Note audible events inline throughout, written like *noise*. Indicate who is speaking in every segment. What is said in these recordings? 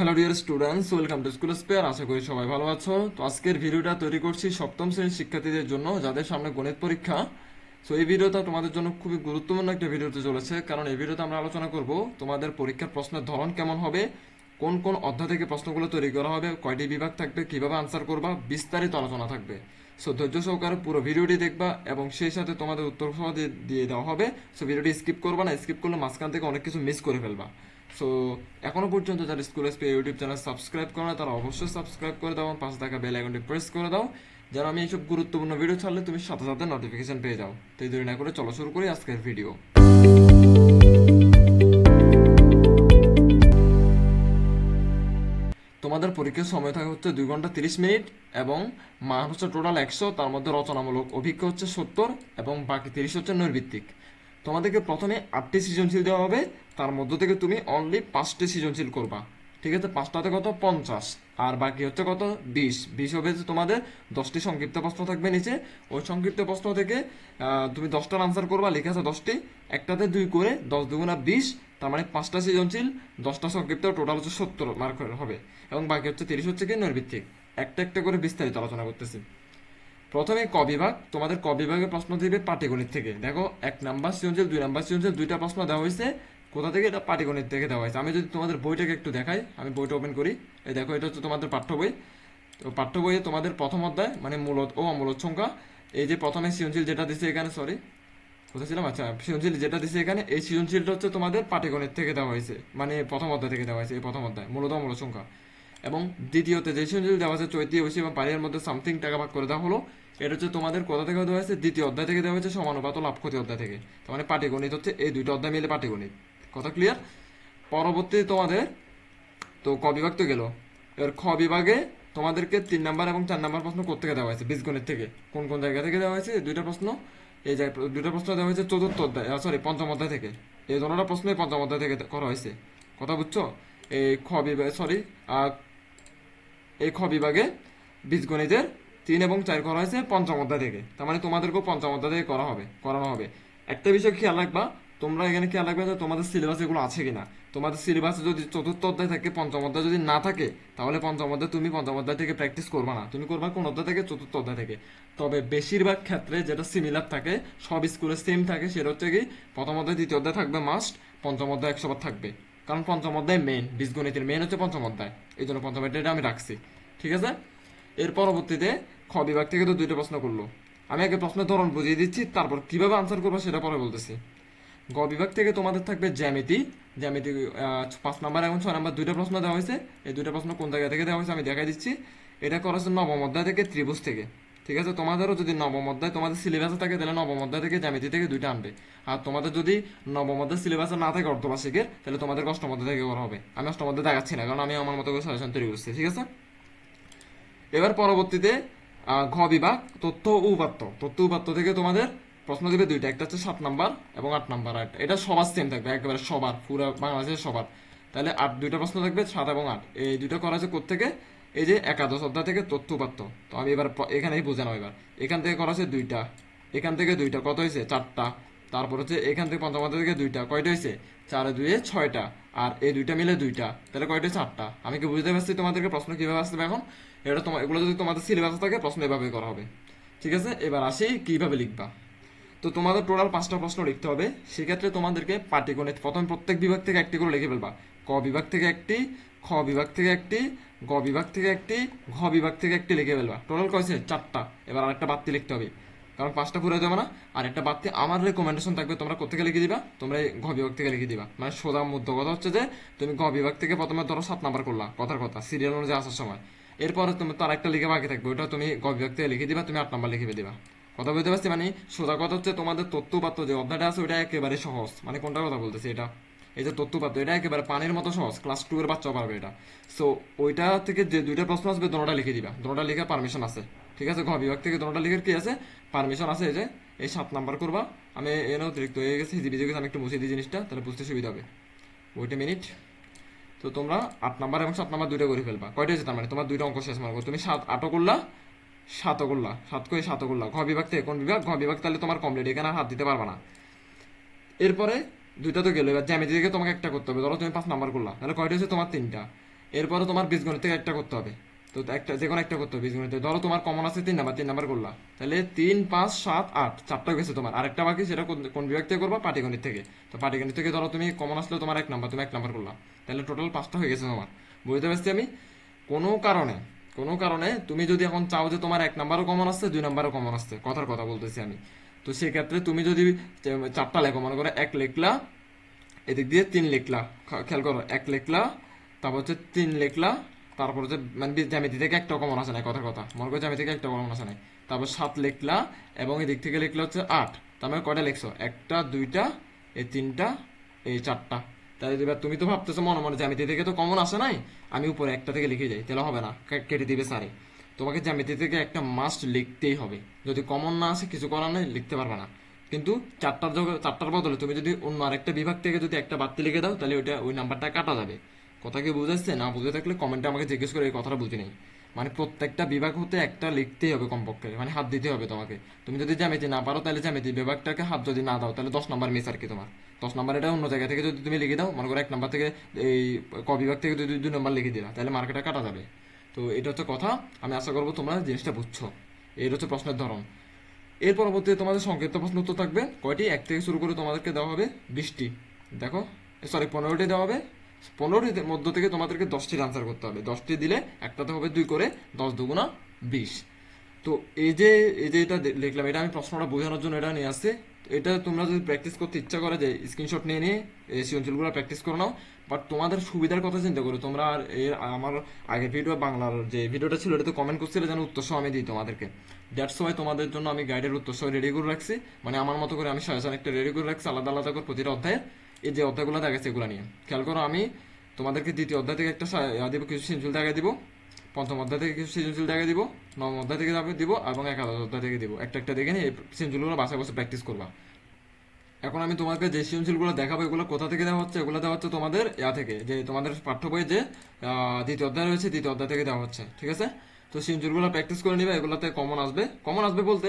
Speaker 1: Hello dear students welcome to school spare আশা করি সবাই ভালো আছো। তো আজকের ভিডিওটা তৈরি করছি সপ্তম শ্রেণির শিক্ষার্থীদের জন্য, যাদের সামনে গণিত পরীক্ষা। সো এই ভিডিওটা তোমাদের জন্য খুবই গুরুত্বপূর্ণ একটা ভিডিওতে চলেছে, কারণ এই ভিডিওতে আমরা আলোচনা করব তোমাদের পরীক্ষার প্রশ্নের ধরন কেমন হবে, কোন কোন অধ্যায় থেকে প্রশ্নগুলো তৈরি করা হবে, কয়টি বিভাগ থাকবে, কীভাবে আনসার করবা, বিস্তারিত আলোচনা থাকবে। সো ধৈর্য সহকারে পুরো ভিডিওটি দেখবা এবং সেই সাথে তোমাদের উত্তর দিয়ে দেওয়া হবে। সো ভিডিওটি স্কিপ করবা না স্কিপ করলে মাঝখান থেকে অনেক কিছু মিস করে ফেলবা। সো এখনও পর্যন্ত যারা school SP YouTube channel subscribe করে না, তারা অবশ্যই সাবস্ক্রাইব করে দাও, পাশে থাকা বেল আইকনটি প্রেস করে দাও। যেন আমি এইসব গুরুত্বপূর্ণ ভিডিও ছাড়লে তুমি সাথে সাথে নোটিফিকেশন পেয়ে যাও। তো এই না করে চলো শুরু করি আজকের ভিডিও তোমাদের পরীক্ষার সময় থাকে হচ্ছে দুই ঘণ্টা তিরিশ মিনিট এবং মান হচ্ছে টোটাল একশো, তার মধ্যে রচনামূলক অভিজ্ঞ হচ্ছে সত্তর এবং বাকি তিরিশ হচ্ছে নৈর্ভিত্তিক তোমাদেরকে প্রথমে আটটি সৃজনশীল দেওয়া হবে। তার মধ্য থেকে তুমি অনলি পাঁচটি সৃজনশীল করবা। ঠিক আছে? পাঁচটাতে কত? পঞ্চাশ। আর বাকি হচ্ছে কত? বিশ। বিশ হবে তোমাদের দশটি সংক্ষিপ্ত প্রশ্ন থাকবে নিচে। ওই সংক্ষিপ্ত প্রশ্ন থেকে তুমি দশটার আনসার করবা, লিখে আছে দশটি। একটাতে দুই করে, দশ দুগুণা বিশ, তার মানে পাঁচটা সৃজনশীল, দশটা সংক্ষিপ্ত টোটাল হচ্ছে সত্তর মার্ক হবে। এবং বাকি হচ্ছে তিরিশ হচ্ছে কি? নৈর্ভিত্তিক একটা একটা করে বিস্তারিত আলোচনা করতেছি। প্রথমে ক বিভাগ। তোমাদের ক বিভাগে প্রশ্ন দিবে পাটিগণিত থেকে। দেখো, এক নাম্বার সৃজনশীল, দুই নাম্বার সৃজনশীল, দুইটা প্রশ্ন দেওয়া হয়েছে। কোথা থেকে এটা পাটিগণিত থেকে দেওয়া হয়েছে? আমি যদি তোমাদের বইটাকে একটু দেখাই, আমি বইটা ওপেন করি। এই দেখো, এটা হচ্ছে তোমাদের পাঠ্য বই। তো পাঠ্য বইয়ে তোমাদের প্রথম অধ্যায় মানে মূলত ও অমূলত সংখ্যা এই যে প্রথমে সৃজনশীল যেটা দিছে এখানে সরি কোথায় ছিলাম? আচ্ছা সৃজনশীল যেটা দিছে এখানে, এই সৃজনশীলটা হচ্ছে তোমাদের পাটিগণিত থেকে দেওয়া হয়েছে। মানে প্রথম অধ্যায় থেকে দেওয়া হয়েছে, এই প্রথম অধ্যায় মূলত অমূলত সংখ্যা এবং দ্বিতীয়তে যে সৃজনশীল দেওয়া আছে চৈতি, ঐশী এবং পানির মধ্যে সামথিং টাকা ভাগ করে দেওয়া হলো, এটা হচ্ছে তোমাদের কোথা থেকে দেওয়া হয়েছে? দ্বিতীয় অধ্যায় থেকে দেওয়া হয়েছে, সমানুপাত লাভ ক্ষতি অধ্যায় থেকে। তার মানে পাটিগণিত হচ্ছে এই দুইটা অধ্যায় মিলে পাটিগণিত কথা ক্লিয়ার পরবর্তী তোমাদের তো ক বিভাগ তো গেল। এবার খ বিভাগে তোমাদেরকে তিন নাম্বার এবং চার নাম্বার প্রশ্ন কোথেকে দেওয়া হয়েছে, বীজগণিত থেকে। কোন কোন জায়গা থেকে দেওয়া হয়েছে? দুইটা প্রশ্ন। এই জায়গায় দুইটা প্রশ্ন দেওয়া হয়েছে চতুর্থ অধ্যায় সরি পঞ্চম অধ্যায় থেকে। এই দুটোটা প্রশ্নই পঞ্চম অধ্যায় থেকে করা হয়েছে। কথা বুঝছ? এই খ বিভাগ সরি এই খ বিভাগে বীজগণিতের তিন এবং চার করা হয়েছে পঞ্চম অধ্যায় থেকে। তার মানে তোমাদেরকেও পঞ্চম অধ্যায় থেকে করা হবে, করানো হবে। একটা বিষয় খেয়াল রাখবা তোমরা এখানে খেয়াল রাখবে যে তোমাদের সিলেবাস এগুলো আছে কিনা। তোমাদের সিলেবাসে যদি চতুর্থ অধ্যায় থাকে, পঞ্চম অধ্যায় যদি না থাকে, তাহলে পঞ্চম অধ্যায় তুমি পঞ্চম অধ্যায় থেকে প্র্যাকটিস করবা না। তুমি করবা কোন অধ্যায় থেকে? চতুর্থ অধ্যায় থেকে। তবে বেশিরভাগ ক্ষেত্রে যেটা সিমিলার থাকে, সব স্কুলে সেম থাকে, সেটা হচ্ছে কি, প্রথম অধ্যায়, দ্বিতীয় অধ্যায় থাকবে মাস্ট পঞ্চম অধ্যায় একশো থাকবে। কারণ পঞ্চম অধ্যায় মেন বীজগণিতের মেন হচ্ছে পঞ্চম অধ্যায়। এই জন্য পঞ্চম অধ্যায়টা আমি রাখছি। ঠিক আছে? এর পরবর্তীতে খ বিভাগ থেকে তো দুইটা প্রশ্ন করল। আমি আগে প্রশ্নের ধরন বুঝিয়ে দিচ্ছি, তারপর কীভাবে আনসার করব সেটা পরে বলতেছি। গ বিভাগ থেকে তোমাদের থাকবে জ্যামিতি। জ্যামিতি পাঁচ নাম্বার এবং ছয় নাম্বার দুইটা প্রশ্ন দেওয়া হয়েছে। এই দুইটা প্রশ্ন কোন জায়গা থেকে দেওয়া হয়েছে আমি দেখাই দিচ্ছি। এটা করা হচ্ছে নবম অধ্যায় থেকে ত্রিভুজ থেকে। ঠিক আছে? তোমাদেরও যদি নবম অধ্যায় তোমাদের সিলেবাসে থাকে, তাহলে নবম অধ্যায় থেকে জ্যামিতি থেকে দুইটা আনবে। আর তোমাদের যদি নবম অধ্যায় সিলেবাসে না থাকে অর্ধবার্ষিকের, তাহলে তোমাদের অষ্টম অধ্যায় থেকে করা হবে। আমি অষ্টম অধ্যায় দেখাচ্ছি না, কারণ আমি আমার মতো করে সাজেশন তৈরি করছি, ঠিক আছে? এবার পরবর্তীতে ঘ বিভাগ, তথ্য উপাত্ত। তথ্য উপাত্ত থেকে তোমাদের প্রশ্ন দিবে দুইটা, একটা হচ্ছে সাত নাম্বার এবং আট নাম্বার আট এটা সবার সেম থাকবে, একেবারে সবার, পুরো বাংলাদেশের সবার। তাহলে আট, দুইটা প্রশ্ন থাকবে, সাত এবং আট। এই দুইটা করা হয়েছে কোথেকে এই যে একাদশ অধ্যায় থেকে তথ্য উপাত্ত। তো আমি এবার এখানেই বুঝে নাও এবার। এখান থেকে করা হয়েছে দুইটা। এখান থেকে দুইটা, কত হয়েছে? চারটা। তারপর হচ্ছে এখান থেকে পঞ্চম অধ্যায় থেকে দুইটা। কয়টা হয়েছে? চারে দুয়ে ছয়টা। আর এই দুইটা মিলে দুইটা। তাহলে কয়টা হয়েছে? আটটা। আমি কি বুঝতে পারছি তোমাদেরকে প্রশ্ন কীভাবে আসবে এখন? এটা তোমার এগুলো যদি তোমাদের সিলেবাস থাকে, প্রশ্ন এভাবে করা হবে। ঠিক আছে? এবার আসি, কীভাবে লিখবা? তো তোমাদের টোটাল পাঁচটা প্রশ্ন লিখতে হবে। সেক্ষেত্রে তোমাদেরকে পাটিগণিত প্রথম প্রত্যেক বিভাগ থেকে একটি করে লিখে ফেলবা। ক বিভাগ থেকে একটি, খ বিভাগ থেকে একটি, গ বিভাগ থেকে একটি, ঘ বিভাগ থেকে একটি লিখে ফেলবা। টোটাল কয়েছে? চারটা। এবার আরেকটা বাড়তি লিখতে হবে। কারণ পাঁচটা পুরো যাবে না। আর একটা বাড়তি আমার রেকমেন্ডেশন থাকবে, তোমরা কোথেকে লিখে দিবা? তোমরা এই ঘ বিভাগ থেকে লিখে দিবা। মানে সোজা মধ্য কথা হচ্ছে যে, তুমি ঘ বিভাগ থেকে প্রথমে ধরো সাত নাম্বার করলা, কথার কথা সিরিয়াল অনুযায়ী আসার সময়। এরপরে তুমি তার একটা লিখে বাকি থাকবে ওটা তুমি গ বিভাগ থেকে লিখে দিবা, তুমি আট নাম্বার লিখে দিবা। কথা বলতে পারছি? মানে সোজা কথা হচ্ছে তোমাদের তথ্যপাত্র যে অধ্যায়টা আছে ওটা একেবারে সহজ। মানে কোনটা কথা বলতেছি এটা? এই যে তথ্যপাত্র এটা একেবারে পানির মতো সহজ। ক্লাস টু এর বাচ্চাও পারবে এটা। সো ওইটা থেকে যে দুইটা প্রশ্ন আসবে, দোনোটা লিখে দিবা। দোনোটা লিখে পারমিশন আছে। ঠিক আছে? ঘ বিভাগ থেকে দোনোটা লিখে কি আছে? পারমিশন আছে এই যে, এই সাত নাম্বার করবা। আমি এনে অতিরিক্ত হয়ে গেছে, হিজি বিজে গেছে, আমি একটু মুছে দিই জিনিসটা, তাহলে বুঝতে সুবিধা হবে। ওইটা মিনিট তো তোমরা আট নাম্বার এবং সাত নাম্বার দুইটা করে ফেলবা। কয়টা হয়েছে তার মানে? তোমার দুইটা অঙ্ক শেষ মারবো তুমি সাত আটও করলা সাতও করলা সাত করে সাতও করলা ঘ বিভাগ থেকে কোন বিভাগ? ঘ বিভাগ তাহলে তোমার কমপ্লিট এখানে হাত দিতে পারবা না। এরপরে দুইটা তো গেলো, এবার জ্যামিতি থেকে তোমাকে একটা করতে হবে। ধরো তুমি পাঁচ নাম্বার করলা, তাহলে কয়টা হচ্ছে তোমার তিনটা। এরপরে তোমার বীজগণিত থেকে একটা করতে হবে। তো একটা, যে কোনো একটা করতে হবে বীজগণিতে ধরো তোমার কমন আছে তিন নাম্বার তিন নাম্বার করলা। তাহলে তিন, পাঁচ, সাত, আট, চারটা গেছে তোমার। আরেকটা বাকি সেটা কোন- কোন বিভাগ থেকে করবা? পাটিগণিত থেকে। তো পাটিগণিত থেকে ধরো তুমি কমন আসলে, তোমার এক নাম্বার, তুমি এক নাম্বার করলা। তাহলে টোটাল পাঁচটা হয়ে গেছে তোমার। বুঝতে পারছি আমি? কোনো কারণে কোনো কারণে তুমি যদি এখন চাও যে তোমার এক নাম্বারও কমন আসছে, দুই নাম্বারও কমন আসছে, কথার কথা বলতেছি আমি। তো সেক্ষেত্রে তুমি যদি চারটা লেখো, মনে করো এক লেখলা, এদিক দিয়ে তিন লিখলা খেয়াল করো, এক লিখলা, তারপর হচ্ছে তিন লিখলা, তারপর হচ্ছে মানে জ্যামিতি থেকে একটা কমন আসে নাই, কথার কথা। মনে করো জ্যামিতি থেকে একটা কমন আসে নাই। তারপর সাত লিখলা এবং এদিক থেকে লিখলা হচ্ছে আট। তার মানে কয়টা লেখছো? একটা, দুইটা, এই তিনটা, এই চারটা। তাহলে এবার তুমি তো ভাবতেছো মনে মনে জ্যামিতি থেকে তো কমন আসে নাই? আমি উপরে একটা থেকে লিখে যাই, তাহলে হবে না কেটে দিবে স্যারে তোমাকে জ্যামিতি থেকে একটা মাস্ট লিখতেই হবে। যদি কমন না আসে কিছু করার নেই, লিখতে পারবে না। কিন্তু চারটার চারটার বদলে তুমি যদি অন্য আরেকটা বিভাগ থেকে যদি একটা বাড়তি লিখে দাও, তাহলে ওইটা ওই নাম্বারটা কাটা যাবে। কথা কি বুঝাচ্ছে? না বুঝে থাকলে কমেন্টে আমাকে জিজ্ঞেস করে এই কথাটা বুঝে নেই। মানে প্রত্যেকটা বিভাগ হতে একটা লিখতেই হবে কমপক্ষে মানে হাত দিতে হবে তোমাকে। তুমি যদি জ্যামিতি না পারো, তাহলে জ্যামিতি বিভাগটাকে হাত যদি না দাও, তাহলে দশ নম্বর মিস আর কি তোমার। দশ নম্বর এটা অন্য জায়গা থেকে যদি তুমি লিখে দাও, মনে করো এক নম্বর থেকে এই ক বিভাগ থেকে যদি দুই নম্বর লিখে দিলা, তাহলে মার্কেটটা কাটা যাবে। তো এটা হচ্ছে কথা, আমি আশা করব তোমরা জিনিসটা বুঝছ। এর হচ্ছে প্রশ্নের ধরন। এর পরবর্তীতে তোমাদের সংক্ষিপ্ত প্রশ্ন উত্তর থাকবে। কয়টি? এক থেকে শুরু করে তোমাদেরকে দেওয়া হবে বিশটি। দেখো সরি পনেরোটি দেওয়া হবে। পনেরোটির মধ্য থেকে তোমাদেরকে দশটির আনসার করতে হবে। দশটি দিলে একটাতে হবে দুই করে দশ দুগুণা বিশ। তো এই যে এই যে এটা লিখলাম এটা আমি প্রশ্নটা বোঝানোর জন্য এটা নিয়ে আসছে। এটা তোমরা যদি প্র্যাকটিস করতে ইচ্ছা করে যে স্ক্রিনশট নিয়ে নিয়ে এই সৃজনশীলগুলো প্র্যাকটিস করে নাও বাট তোমাদের সুবিধার কথা চিন্তা করো। তোমরা আর এর আমার আগের ভিডিও বাংলার যে ভিডিওটা ছিল এটাতে কমেন্ট করছিলে যেন উত্তর সহ আমি দিই তোমাদেরকে। দ্যাটস ওয়াই তোমাদের জন্য আমি গাইডের উত্তর সহ রেডি করে রাখছি। মানে আমার মতো করে আমি সাজেশন একটা রেডি করে রাখছি, আলাদা আলাদা করে প্রতিটা অধ্যায়ে। এই যে অধ্যায়গুলো দেখাচ্ছে এগুলো নিয়ে। খেয়াল করো, আমি তোমাদেরকে দ্বিতীয় অধ্যায় থেকে একটা দিব, কিছু সৃজনশীল দেখা দিব। পঞ্চম অধ্যায় থেকে কিছু সৃজনশীল দেখা দিব, নবম অধ্যায় থেকে যাবে দিব এবং একাদশ অধ্যায় থেকে দিব। একটা একটা দেখে নিয়ে এই সৃজনশীলগুলো বাসায় বসে প্র্যাকটিস করবা। এখন আমি তোমাকে যে সৃজনশীলগুলো দেখাবো, এগুলো কোথা থেকে দেওয়া হচ্ছে? এগুলো দেওয়া হচ্ছে তোমাদের ইয়া থেকে, যে তোমাদের পাঠ্য বইয়ে যে দ্বিতীয় অধ্যায় রয়েছে, দ্বিতীয় অধ্যায় থেকে দেওয়া হচ্ছে। ঠিক আছে? তো সৃজনশীলগুলো প্র্যাকটিস করে নিবে, এগুলোতে কমন আসবে। কমন আসবে বলতে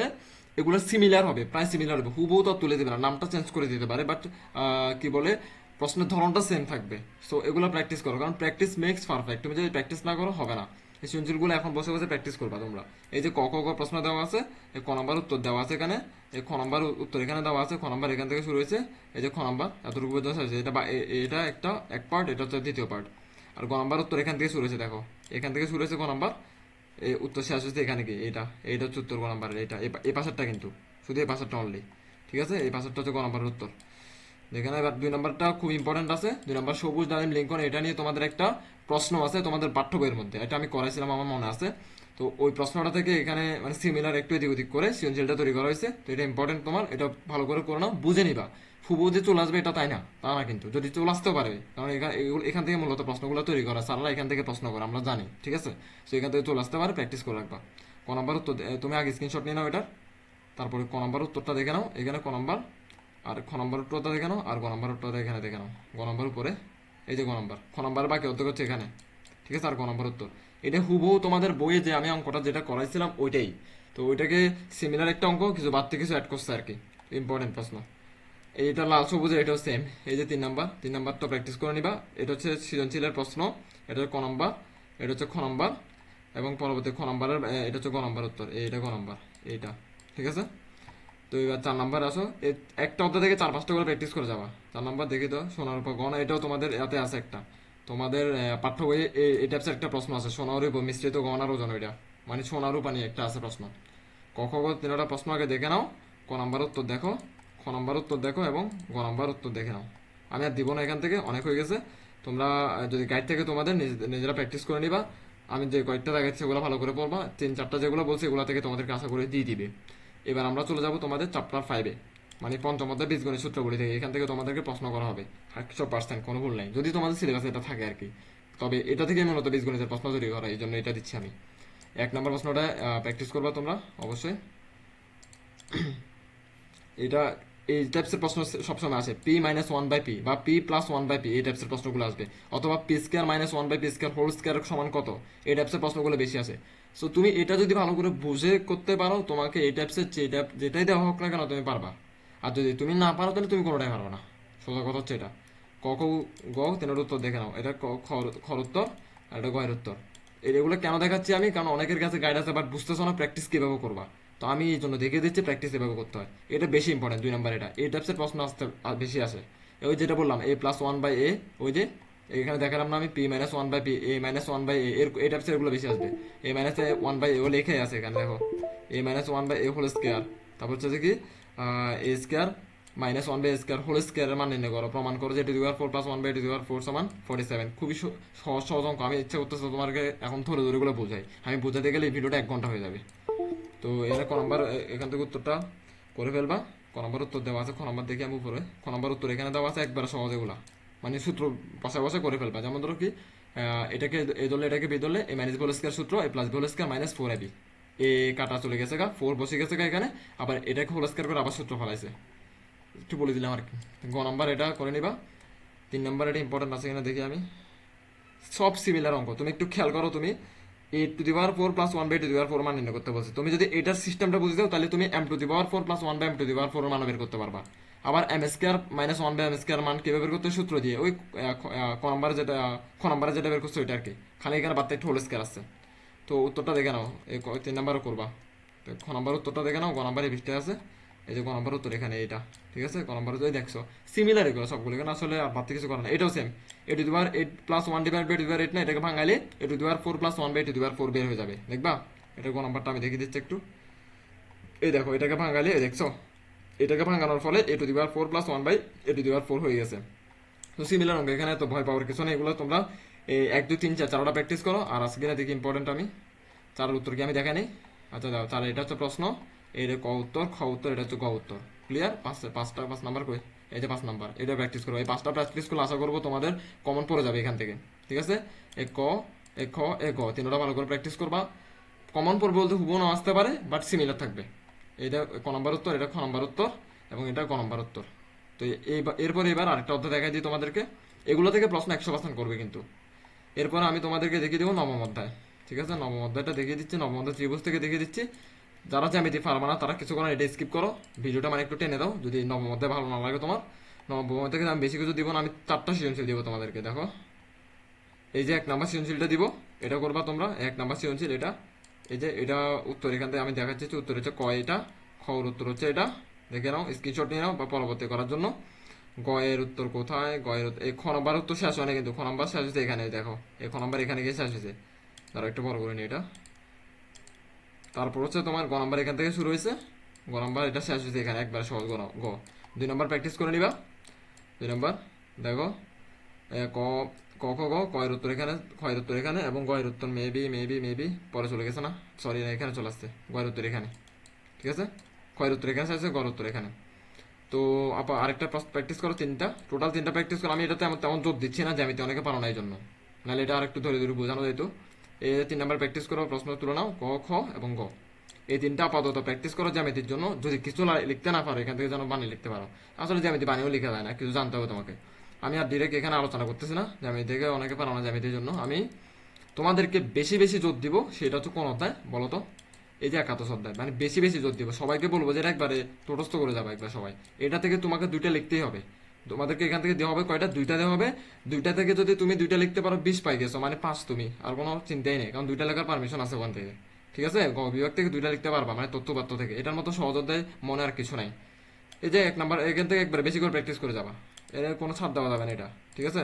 Speaker 1: এগুলো সিমিলার হবে, প্রায় সিমিলার হবে। হুবহু তো তুলে দেবে না, নামটা চেঞ্জ করে দিতে পারে বাট কি বলে, প্রশ্নের ধরনটা সেম থাকবে। সো এগুলো প্র্যাকটিস করো, কারণ প্র্যাকটিস মেক্স পারফেক্ট তুমি যদি প্র্যাকটিস না করো, হবে না। এই সৃজনশীলগুলো এখন বসে বসে প্র্যাকটিস করবা তোমরা। এই যে ক ক প্রশ্ন দেওয়া আছে এই ক নম্বর উত্তর দেওয়া আছে এখানে এই খ নম্বর উত্তর এখানে দেওয়া আছে, খ নম্বর এখান থেকে শুরু হয়েছে, এই যে খ নম্বর, এতটুকু পর্যন্ত আছে এটা বা- এটা একটা এক পার্ট এটা হচ্ছে দ্বিতীয় পার্ট আর গ নম্বর উত্তর এখান থেকে শুরু হয়েছে, দেখো। এখান থেকে শুরু হয়েছে ক নম্বর এই উত্তর শেষ হচ্ছে এখানে কি? এটা এইটা হচ্ছে উত্তর ক নম্বরের এটা এই পাশেরটা কিন্তু। শুধু এই পাশেরটা অনলি ঠিক আছে? এই পাশেরটা হচ্ছে ক নম্বরের উত্তর। যেখানে এবার দুই নম্বরটা খুব ইম্পর্টেন্ট আছে। দুই নম্বর সবুজ ডালিম লিঙ্কন, এটা নিয়ে তোমাদের একটা প্রশ্ন আছে তোমাদের পাঠ্য বইয়ের মধ্যে। এটা আমি করাইছিলাম, আমার মনে আছে। তো ওই প্রশ্নটা থেকে এখানে মানে সিমিলার একটু এদিক ওদিক করে সৃজনশীলটা তৈরি করা হয়েছে। তো এটা ইম্পর্টেন্ট তোমার, এটা ভালো করে করে নাও, বুঝে নিবা। ফুবু যে চলে আসবে এটা তাই না? তা না কিন্তু। যদি চলে আসতেও পারে, কারণ এখানে এখান থেকে মূলত প্রশ্নগুলো তৈরি করা, স্যাররা এখান থেকে প্রশ্ন করে, আমরা জানি, ঠিক আছে? তো এখান থেকে চলে আসতে পারে প্র্যাকটিস করে রাখবা। ক নম্বর উত্তর তুমি আগে স্ক্রিনশট নিয়ে নাও এটার তারপরে ক নম্বর উত্তরটা দেখে নাও, এখানে ক নম্বর আর খ নম্বর উত্তরটা দেখে নাও, আর গ নম্বর উত্তরটা এখানে দেখে নাও। গ নম্বর উপরে, এই যে গ নম্বর খ নম্বর বাকি অর্ধেক হচ্ছে এখানে, ঠিক আছে? আর গ নম্বর উত্তর। এটা হুবহু তোমাদের বইয়ে যে আমি অঙ্কটা যেটা করাইছিলাম, ওইটাই। তো ওইটাকে সিমিলার একটা অঙ্ক, কিছু থেকে কিছু অ্যাড করছে আর কি। ইম্পর্টেন্ট প্রশ্ন। এইটা লাল সবুজের, এটাও সেম এই যে তিন নাম্বার, তিন নাম্বারটা প্র্যাকটিস করে নিবা। এটা হচ্ছে সৃজনশীলের প্রশ্ন, এটা হচ্ছে ক নম্বর, এটা হচ্ছে খ নম্বর এবং পরবর্তী খ নম্বরের এটা হচ্ছে গ নম্বর উত্তর, এইটা গ নম্বর, এইটা, ঠিক আছে? তো এবার চার নাম্বার আসো একটা অধ্যায় থেকে চার পাঁচটা করে প্র্যাকটিস করে যাবা। চার নাম্বার দেখি তো সোনার উপর গহনা এটাও তোমাদের এতে আছে একটা। তোমাদের পাঠ্য বইয়ে এই টাইপসের একটা প্রশ্ন আছে, সোনার উপর মিশ্রিত গহনার ওজন এটা মানে সোনার উপা নিয়ে একটা আছে প্রশ্ন। ক তিনটা প্রশ্ন আগে দেখে নাও, ক নাম্বার উত্তর দেখো। খ নম্বর উত্তর দেখো এবং গ নম্বর উত্তর দেখে নাও। আমি আর দিব না এখান থেকে, অনেক হয়ে গেছে। তোমরা যদি গাইড থেকে তোমাদের, নিজে- নিজেরা প্র্যাকটিস করে নিবা। আমি যে কয়েকটা দেখাচ্ছি ওগুলো ভালো করে পড়বা। তিন, চারটা যেগুলো বলছি এগুলো থেকে তোমাদেরকে আশা করে দিয়ে দিবে। এবার আমরা চলে যাব তোমাদের চ্যাপ্টার ফাইভে মানে পঞ্চম অধ্যায় বীজগণিত সূত্রগুলি থেকে। এখান থেকে তোমাদেরকে প্রশ্ন করা হবে। একশো পার্সেন্ট কোনো ভুল নাই। যদি তোমাদের সিলেবাসে এটা থাকে আর কি। তবে এটা থেকে মূলত বীজগণিতের প্রশ্ন তৈরি করা, এই জন্য এটা দিচ্ছি আমি। এক নম্বর প্রশ্নটা প্র্যাকটিস করবা তোমরা, অবশ্যই। *clears throat* এটা এই টাইপসের প্রশ্ন সবসময় আসে P minus one by P বা P plus one by P এই টাইপসের প্রশ্নগুলো আসবে। অথবা P square minus one by P square whole square সমান কত, এই টাইপসের প্রশ্নগুলো বেশি আসে। সো তুমি এটা যদি ভালো করে বুঝে করতে পারো, তোমাকে এই টাইপসের যেটা যেটাই দেওয়া হোক না কেন, তুমি পারবা। আর যদি তুমি না পারো, তাহলে তুমি কোনোটাই পারবে না। সোজা কথা হচ্ছে এটা। ক ক গ, তিনের উত্তর দেখে নাও। এটা খর উত্তর আর এটা গয়ের উত্তর। এগুলো কেন দেখাচ্ছি আমি? কারণ অনেকের কাছে গাইড আছে বাট বুঝতেছো না প্র্যাকটিস কীভাবে করবা। তো আমি এই জন্য দেখিয়ে দিচ্ছি প্র্যাকটিস এভাবে করতে হয়। এটা বেশি ইম্পর্টেন্ট দুই নাম্বার এটা। এই টাইপসের প্রশ্ন আসতে বেশি আসে। ওই যেটা বললাম A plus one by A ওই যে, এখানে দেখালাম না আমি P minus one by P A minus one by A এর এই টাইপসের এগুলো বেশি আসবে। এ মাইনাস ওয়ান বাই এও লেখে আছে এখানে, দেখো। A minus one by A whole square তারপর হচ্ছে কি A square minus one by square whole স্কোয়ারের মান নির্ণয় করো। প্রমাণ করো যে to the power four plus one by to the power four সমান ফোর্টি সেভেন খুবই সহজ সহজ অঙ্ক। আমি ইচ্ছা করতেছি তোমাকে এখন ধরে ধরে গুলো বোঝাই। আমি বোঝাতে গেলে এই ভিডিওটা এক ঘণ্টা হয়ে যাবে। তো এখানে ক নম্বর এখান থেকে উত্তরটা করে ফেলবা। ক নম্বর উত্তর দেওয়া আছে, খ নম্বর দেখি আমি উপরে। খ নম্বর উত্তর এখানে দেওয়া আছে, একবার সহজ এগুলা। মানে সূত্র বসে বসে করে ফেলবা। যেমন ধরো কি এটাকে এই দলে এটাকে বি দলে এ মাইনাস গোল স্কোয়ার সূত্র, A plus whole square minus four AB A কাটা চলে গেছে গা ফোর বসে গেছে গা এখানে, আবার এটাকে হোল স্কোয়ার করে আবার সূত্র ফলাইছে। একটু বলে দিলাম আর কি। গ নাম্বার এটা করে নিবা। তিন নাম্বার এটা ইম্পর্টেন্ট আছে কিনা দেখি আমি। সব সিমিলার অঙ্ক। তুমি একটু খেয়াল করো তুমি। A to the power four plus one by to the power four মান নির্ণয় করতে বলছে। তুমি যদি এটার সিস্টেমটা বুঝে দাও, তাহলে তুমি M to the power four plus one by M to the power four মান বের করতে পারবা। আবার M square minus one by M square মান কীভাবে বের করতে সূত্র দিয়ে। ওই ক নাম্বারে যেটা, খ নাম্বারে যেটা বের করছে ওইটা আর কি খালি এখানে একটু হোল স্কোয়ার আছে। তো উত্তরটা দেখে নাও। এই ক- তিন নাম্বারও করবা। তো খ নাম্বার উত্তরটা দেখে নাও। গ নাম্বারে বিশটা আছে। এই যে ক নাম্বার উত্তর এখানে এটা ঠিক আছে? ক নাম্বার উত্তর দেখছ সিমিলার এগুলো সবগুলো এখানে আসলে আর বাড়তি কিছু করে না এটাও same A to the power eight plus one divide by to eight না, এটাকে ভাঙালে A to the power four plus one by to the power four বের হয়ে যাবে, দেখবা? এটা ক নাম্বারটা আমি দেখিয়ে দিচ্ছি একটু। এই দেখো, এটাকে ভাঙালে দেখছ? এটাকে ভাঙানোর ফলে A to the power four plus one by A to the power four হয়ে গেছে। তো সিমিলার অঙ্ক, এখানে তো ভয় পাওয়ার কিছু নেই এগুলো। তোমরা এই এক, দুই, তিন, চার, চারটা প্র্যাকটিস করো। আর আজকে না দেখি ইম্পর্টেন্ট আমি। চার উত্তর কি আমি দেখাই নেই? আচ্ছা দাও, তাহলে এটা হচ্ছে প্রশ্ন। যে ক উত্তর খ উত্তর এটা হচ্ছে গ উত্তর ক্লিয়ার পাঁচ, পাঁচটা, পাঁচ নাম্বার কই? এই যে পাঁচ নাম্বার এটা প্র্যাকটিস করো। এই পাঁচটা প্র্যাকটিস করলে আশা করব তোমাদের কমন পড়ে যাবে এখান থেকে। ঠিক আছে? এ ক, এ খ, এ গ, তিনটা ভালো করে প্র্যাকটিস করবা। কমন পড়বে বলতে হুবো না আসতে পারে বাট সিমিলার থাকবে। এটা ক নম্বর উত্তর, এটা খ নম্বর উত্তর, এবং এটা ক নম্বর উত্তর। তো এরপরে এবার আরেকটা অধ্যায় দেখাই দিই তোমাদেরকে। এগুলো থেকে প্রশ্ন একশো পার্সেন্ট করবে কিন্তু। এরপর আমি তোমাদেরকে দেখিয়ে দেবো নবম অধ্যায়। ঠিক আছে? নবম অধ্যায়টা দেখিয়ে দিচ্ছি, নবম অধ্যায় ত্রিভুজ থেকে দেখিয়ে দিচ্ছি। যারা জ্যামিতি পারবে না, তারা কিছু করে এটা স্কিপ করো। ভিডিওটা মানে একটু টেনে দাও, যদি নবম অধ্যায় ভালো না লাগে তোমার। নবম থেকে আমি বেশি কিছু দিব না, আমি চারটা সৃজনশীল দিব তোমাদেরকে, দেখো। এই যে এক নাম্বার সৃজনশীলটা দিব, এটা করবা তোমরা, এক নাম্বার সৃজনশীল এটা। এই যে এটা উত্তর এখান থেকে আমি দেখাচ্ছি, যে উত্তর হচ্ছে ক এটা, খ এর উত্তর হচ্ছে এটা। দেখে নাও স্ক্রিনশট নিয়ে নাও বা পরবর্তী করার জন্য। গ এর উত্তর কোথায়? গ এর উত্তর- এই খ নম্বর উত্তর শেষ হয় না কিন্তু, খ নম্বর শেষ হয়েছে এখানে দেখো। এই খ নম্বর এখানে গিয়ে শেষ হয়েছে। ধরো একটু বড় করে নি এটা। তারপর হচ্ছে তোমার গ নম্বর এখান থেকে শুরু হয়েছে। গ নম্বর, এটা শেষ হয়েছে এখানে একবার সহজ গ গ। দুই নম্বর প্র্যাকটিস করে নিবা। দুই নম্বর, দেখো ক ক, খ, গ ক এর উত্তর এখানে এর উত্তর এখানে এবং গ এর উত্তর মেবি মেবি মেবি পরে চলে গেছে না? সরি এখানে চলে আসছে। গ এর উত্তর এখানে। ঠিক আছে? এর উত্তর এখানে আছে গ এর উত্তর এখানে। তো, আপা, আরেকটা প্র্যাকটিস করো, তিনটা। টোটাল তিনটা প্র্যাকটিস করো, আমি এটা তেমন জোর দিচ্ছি না জ্যামিতি অনেকে পারো না এই জন্য নাহলে এটা আরেকটু ধরে ধরে বোঝানো যেত। এই তিন নাম্বার প্র্যাকটিস করো, প্রশ্ন তুলে নাও, ক, খ এবং গ। এই তিনটা আপাতত প্র্যাকটিস করো, জ্যামিতির জন্য যদি কিছু লিখতে না পারো, এখান থেকে যেন বানিয়ে লিখতে পারো। আসলে জ্যামিতি বানিয়েও লেখা যায় না, কিছু জানতে হবে তোমাকে। আমি আর ডিরেক্ট এখানে আলোচনা করতেছি না, জ্যামিতি থেকে অনেকে পারো না জ্যামিতির জন্য। আমি তোমাদেরকে বেশি বেশি জোর দিব, সেটা হচ্ছে কোন অধ্যায়, বলো তো। এই যে একাদশ অধ্যায় মানে বেশি বেশি জোর দিব। সবাইকে বলব যে একবারে টোটস্থ করে যাবে একবার সবাই। এটা থেকে তোমাকে দুইটা লিখতেই হবে। তোমাদেরকে এখান থেকে দেওয়া হবে কয়টা? দুইটা দেওয়া হবে। দুইটা থেকে যদি তুমি দুইটা লিখতে পারো, বিশ পাই গেছো মানে পাঁচ তুমি। আর কোনো চিন্তাই নেই, কারণ দুইটা লেখার পারমিশন আছে ওখান থেকে। ঠিক আছে? বিভাগ থেকে দুইটা লিখতে পারবা মানে তথ্যপাত্র থেকে। এটার মতো সহজ অধ্যায় মনে আর কিছু নাই। এই যে এক নাম্বার, এখান থেকে একবার বেশি করে প্র্যাকটিস করে যাবা। এর কোনো ছাড় দেওয়া যাবে না এটা, ঠিক আছে?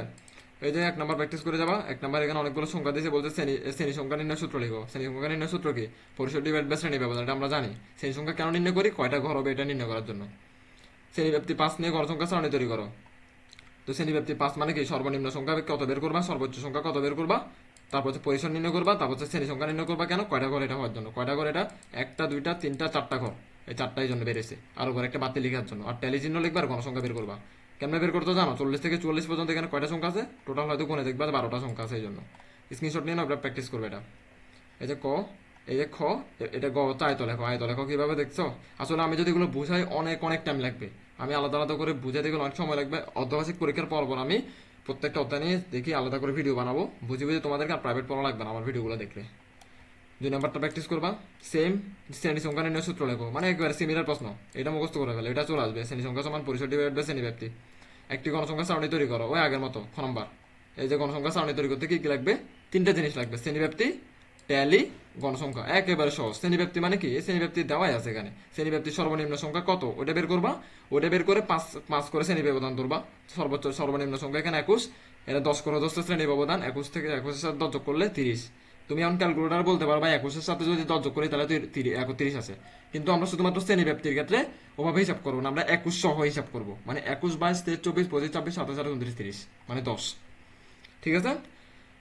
Speaker 1: এই যে এক নাম্বার প্র্যাকটিস করে যাবা। এক নাম্বার এখানে অনেকগুলো সংখ্যা দিয়েছে, বলছে শ্রেণি শ্রেণি সংখ্যা নির্ণয় সূত্র লিখো। শ্রেণি সংখ্যা নির্ণয় সূত্র কি? পরিসর ডিভাইড বা শ্রেণি ব্যবধান, এটা আমরা জানি। শ্রেণি সংখ্যা কেন নির্ণয় করি? কয়টা ঘর হবে এটা নির্ণয় করার জন্য। শ্রেণি ব্যাপ্তি পাঁচ নিয়ে ঘর সংখ্যা সারণী তৈরি করো। তো শ্রেণি ব্যাপ্তি পাঁচ মানে কি? সর্বনিম্ন সংখ্যা কত বের করবা? সর্বোচ্চ সংখ্যা কত বের করবা? তারপর হচ্ছে পরিসর নির্ণয় করবা, তারপর হচ্ছে শ্রেণি সংখ্যা নির্ণয় করবা কেন? কয়টা ঘর এটা হওয়ার জন্য। কয়টা ঘর এটা? একটা, দুইটা, তিনটা, চারটা ঘর। এই চারটাই জন্য বেড়েছে। আর উপর একটা বাতি লেখার জন্য। আর ট্যালি চিহ্ন লিখবা আর গণসংখ্যা বের করবা। কেমনে বের করতে জানো? চল্লিশ থেকে চুয়াল্লিশ পর্যন্ত এখানে কয়টা সংখ্যা আছে? টোটাল হয়তো কোনে দেখবা বারোটা সংখ্যা আছে এই জন্য। স্ক্রিনশট নিয়ে না প্র্যাকটিস করবে এটা। এই যে ক এই যে খ, এটা গ আয়ত লেখো আয়ত লেখো, কীভাবে দেখছ? আসলে আমি যদি এগুলো বুঝাই, অনেক অনেক টাইম লাগবে। আমি আলাদা আলাদা করে বুঝাতে গেলে অনেক সময় লাগবে। অর্ধবার্ষিক পরীক্ষার পর পর আমি প্রত্যেকটা অধ্যায় নিয়ে দেখি, আলাদা করে ভিডিও বানাবো। বুঝে বুঝে তোমাদেরকে আর প্রাইভেট পড়া লাগবে না আমার ভিডিওগুলো দেখলে। দুই নাম্বারটা প্র্যাকটিস করবা। সেম শ্রেণি সংখ্যা নির্ণয় সূত্র লেখো। মানে একবারে সিমিলার প্রশ্ন। এটা মুখস্থ করে ফেলে, এটা চলে আসবে। শ্রেণি সংখ্যা সমান পরিসর ডিভাইড শ্রেণি ব্যাপ্তি। একটি গণসংখ্যা সারণী তৈরি করো। ওই আগের মতো, খ নম্বর। এই যে গণসংখ্যা সারণী তৈরি করতে কি কি লাগবে? তিনটা জিনিস লাগবে। শ্রেণি শ্রেণীব্যাপ্তি ট্যালি গণসংখ্যা, একেবারে সহজ। শ্রেণীব্যাপ্তি মানে কি? শ্রেণীব্যাপ্তি দেওয়াই আছে এখানে। শ্রেণীব্যাপ্তি সর্বনিম্ন সংখ্যা কত? ওটা বের করবা? ওটা বের করে পাঁচ পাঁচ করে শ্রেণি ব্যবধান ধরবা। সর্বোচ্চ, সর্বনিম্ন সংখ্যা এখানে একুশ। এটা দশ করে দশটা শ্রেণি ব্যবধান, একুশ থেকে একুশের সাথে দশ করলে তিরিশ। তুমি এখন ক্যালকুলেটার বলতে পারো পারবা একুশের সাথে যদি দশ যোগ করি, তাহলে তো একত্রিশ আছে। কিন্তু আমরা শুধুমাত্র শ্রেণি ব্যাপ্তির ক্ষেত্রে ওভাবে হিসাব করব না। আমরা একুশ সহ হিসাব করব। মানে একুশ বাইশ, তেইশ, চব্বিশ, পঁচিশ, ছাব্বিশ, সাতাশ, আঠাশ, উনত্রিশ, তিরিশ। মানে দশ। ঠিক আছে?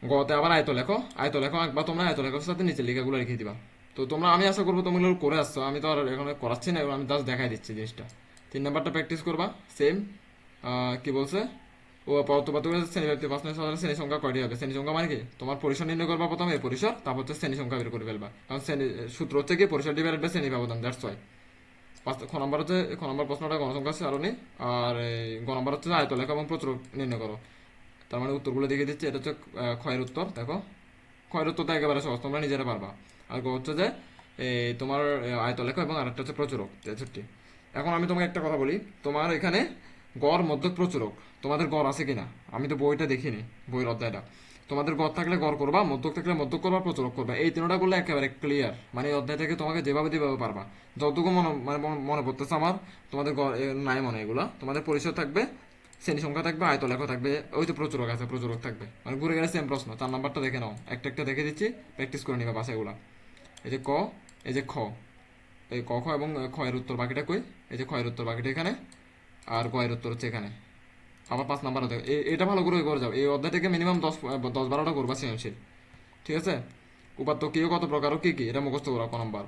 Speaker 1: গতে আবার আয়ত লেখো আয়ত লেখো একবার তোমরা আয়ত লেখার সাথে নিচে লেখাগুলো রেখে দিবা। তো তোমরা আমি আশা করব তোমরা করে আসছো, আমি তো আর এখন করাচ্ছি না আমি জাস্ট দেখাই দিচ্ছি জিনিসটা। তিন নাম্বারটা প্র্যাকটিস করবা সেম কি বলছে? ও পরবর্তী শ্রেণি ব্যক্তি পাঁচ নয় শ্রেণি সংখ্যা কয়টি হবে? শ্রেণি সংখ্যা মানে কি? তোমার পরিসর নির্ণয় করবা প্রথমে, পরিসর, তারপর হচ্ছে শ্রেণি সংখ্যা বের করে ফেলবা। কারণ শ্রেণি, সূত্র হচ্ছে কি? পরিসর ডিভাইডেড বাই শ্রেণি ব্যবধান দ্যাটস ওয়াই পাঁচ, খ নম্বর হচ্ছে, খ নম্বর প্রশ্নটা গণসংখ্যা সারণী আর গ নম্বর হচ্ছে আয়ত লেখা এবং প্রচুর নির্ণয় করো। তার মানে উত্তরগুলো দেখে দিচ্ছি এটা হচ্ছে ক্ষয়ের উত্তর দেখো। ক্ষয়ের উত্তরটা একেবারে সহজ তোমরা নিজেরা পারবা। আর হচ্ছে যে তোমার আহ, আয়ত লেখা এবং আরেকটা হচ্ছে প্রচুরক তেষট্টি এখন আমি তোমাকে একটা কথা বলি তোমার এখানে গড় মধ্যক প্রচুরক তোমাদের গড় আছে কিনা? আমি তো বইটা দেখিনি বইয়ের অধ্যায়টা। তোমাদের গড় থাকলে গড় করবা মধ্যক থাকলে মধ্যক করবা প্রচুরক করবা। এই তিনটা করলে একেবারে ক্লিয়ার মানে এই অধ্যায় থেকে তোমাকে যেভাবে যেভাবে পারবা। যতটুকু মানে মনে- মনে পড়তেছে আমার তোমাদের গড় নাই মনে এগুলো। তোমাদের পরিচয় থাকবে শ্রেণি সংখ্যা থাকবে আয়ত লেখা থাকবে, ওই তো প্রচুরক আছে, প্রচুরক থাকবে। মানে ঘুরে গেলে সেম প্রশ্ন চার নাম্বারটা দেখে নাও। একটা একটা দেখে দিচ্ছি প্র্যাকটিস করে নিবা বাসায় এগুলা। এই যে ক, এই যে খ। এই ক, খ এবং খ এর উত্তর বাকিটা কই? এই যে খ এর উত্তর বাকিটা এখানে, আর গ এর উত্তর হচ্ছে এখানে। আবার পাঁচ নাম্বার দেখো এটা ভালো করে করে যাও। এই অধ্যায় থেকে মিনিমাম দশ দশ বারোটা করবা সৃজনশীল। ঠিক আছে? উপাত্ত কি কত প্রকার ও কি কি? এটা মুখস্থ করা, ক নম্বর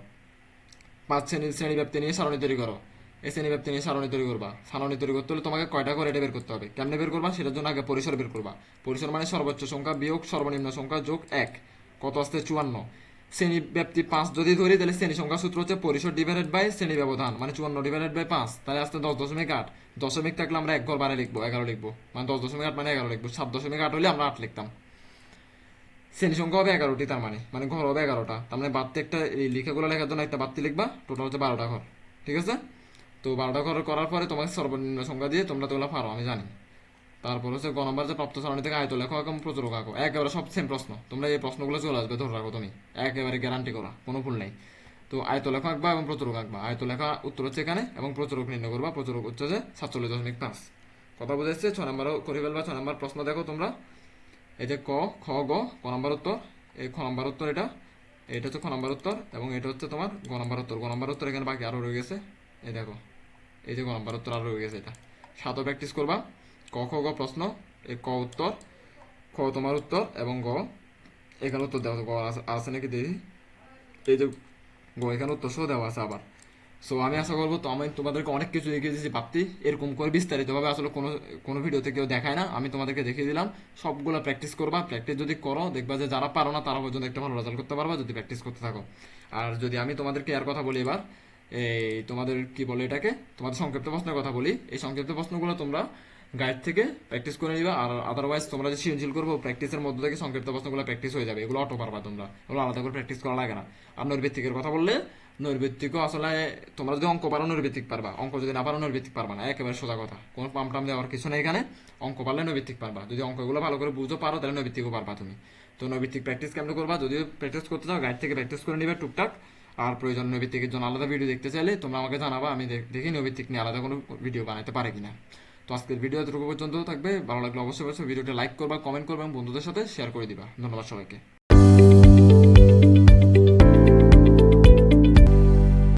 Speaker 1: পাঁচ শ্রেণি শ্রেণি ব্যাপ্তি নিয়ে সারণী তৈরি করো। এই ব্যাপ্তি নিয়ে সারণী তৈরি করবা। সারণী তৈরি করতে হলে তোমাকে কয়টা করে এটা বের করতে হবে? কেমনে বের করবা? সেটার জন্য আগে পরিসর বের করবা। পরিসর মানে সর্বোচ্চ সংখ্যা বিয়োগ সর্বনিম্ন সংখ্যা যোগ এক। কত আসছে? চুয়ান্ন। শ্রেণি ব্যাপ্তি পাঁচ যদি ধরি, তাহলে শ্রেণি সংখ্যা সূত্র হচ্ছে পরিসর ডিভাইডেড বাই শ্রেণি ব্যবধান মানে চুয়ান্ন ডিভাইডেড বাই পাঁচ। তাহলে আসতে দশ দশমিক আট। দশমিক থাকলে আমরা এক ঘর বারে লিখব, এগারো লিখব। মানে দশ দশমিক আট মানে এগারো লিখব। সাত দশমিক আট হলে আমরা আট লিখতাম। শ্রেণি সংখ্যা হবে এগারোটি তার মানে। মানে ঘর হবে এগারোটা। তার মানে বাড়তি একটা লিখাগুলো লেখার জন্য একটা বাড়তি লিখবা। টোটাল হচ্ছে বারোটা ঘর। ঠিক আছে? তো বারোটা ঘর করার পরে তোমাকে সর্বনিম্ন সংখ্যা দিয়ে তোমরা তো ওগুলো পারো, আমি জানি। তারপর হচ্ছে গ নম্বর যে প্রাপ্ত সারণী থেকে আয়ত লেখো এবং প্রচুর আঁকো একেবারে সব সেম প্রশ্ন। তোমরা এই প্রশ্নগুলো চলে আসবে, ধরে রাখো তুমি। একেবারে গ্যারান্টি করা, কোনো ভুল নেই। তো আয়ত লেখা আঁকবা এবং প্রচুর আঁকবা। আয়ত লেখা উত্তর হচ্ছে এখানে এবং প্রচুরক নির্ণয় করবা প্রচুরক হচ্ছে যে সাতচল্লিশ দশমিক পাঁচ। কথা বোঝা যাচ্ছে? ছ নম্বরও করে ফেলবা, ছ নম্বর প্রশ্ন দেখো তোমরা। এই যে ক, খ, গ, ক নম্বর উত্তর। এই খ নম্বর উত্তর এটা। এটা হচ্ছে খ নম্বর উত্তর এবং এটা হচ্ছে তোমার গ নম্বর উত্তর। গ নম্বর উত্তর এখানে বাকি আরও রয়ে গেছে। এই দেখো, এই গ নম্বর উত্তর আরও রয়ে গেছে এটা। সাতও প্র্যাকটিস করবা, ক, খ, গ প্রশ্ন এ ক উত্তর, খ তোমার উত্তর এবং গ এখানে উত্তর দেওয়া। গ আছে- নাকি দেখি? এই যে গ, এখানে উত্তর সহ দেওয়া আছে আবার। সো আমি আশা করব তো আমি তোমাদেরকে অনেক কিছু দেখিয়ে দিয়েছি ভাবতি, এরকম করে বিস্তারিতভাবে আসলে কোনো কোনো ভিডিওতে কেউ দেখায় না। আমি তোমাদেরকে দেখিয়ে দিলাম, সবগুলো প্র্যাকটিস করবা। প্র্যাকটিস যদি করো, দেখবা যে যারা পারো না, তারা পর্যন্ত একটা ভালো রেজাল্ট করতে পারবা যদি প্র্যাকটিস করতে থাকো। আর যদি আমি তোমাদেরকে এর কথা বলি এবার এই, তোমাদের কি বলে এটাকে? তোমাদের সংক্ষিপ্ত প্রশ্নের কথা বলি। এই সংক্ষিপ্ত প্রশ্নগুলো তোমরা গাইড থেকে প্র্যাকটিস করে নিবা, আর আদারওয়াইজ তোমরা যে সৃজনশীল করব প্র্যাকটিসের মধ্যে থেকে সংক্ষিপ্ত প্রশ্নগুলো প্র্যাকটিস হয়ে যাবে। এগুলো অটো পারবা তোমরা। এগুলো আলাদা করে প্র্যাকটিস করা লাগে না। আর নৈর্ভিত্তিকের কথা বললে নৈর্ভিত্তিকও আসলে তোমরা যদি অঙ্ক পারো নৈর্ভিত্তিক পারবা। অঙ্ক যদি না পারো নৈর্ভিত্তিক পারবা না। একেবারে সোজা কথা। কোনো পাম টাম দেওয়ার কিছু নেই এখানে। অঙ্ক পারলে নৈর্ভিত্তিক পারবা। যদি অঙ্কগুলো ভালো করে বুঝো, পারো, তাহলে নৈর্ভিত্তিকও পারবা তুমি। তো নৈর্ভিত্তিক প্র্যাকটিস কেমন করবা? যদি প্র্যাকটিস করতে চাও গাইড থেকে প্র্যাকটিস করে নিবে টুকটাক। আর প্রয়োজন নৈর্ভিত্তিকের জন্য আলাদা ভিডিও দেখতে চাইলে তোমরা আমাকে জানাবা, আমি দেখি নৈর্ভিত্তিক নিয়ে আলাদা কোনো ভিডিও বানাতে পারে কিনা। তো আজকের ভিডিও এতটুকু পর্যন্ত থাকবে, ভালো লাগলে অবশ্যই অবশ্যই ভিডিওটা লাইক করবা কমেন্ট করবা এবং বন্ধুদের সাথে শেয়ার করে দিবা। ধন্যবাদ সবাইকে।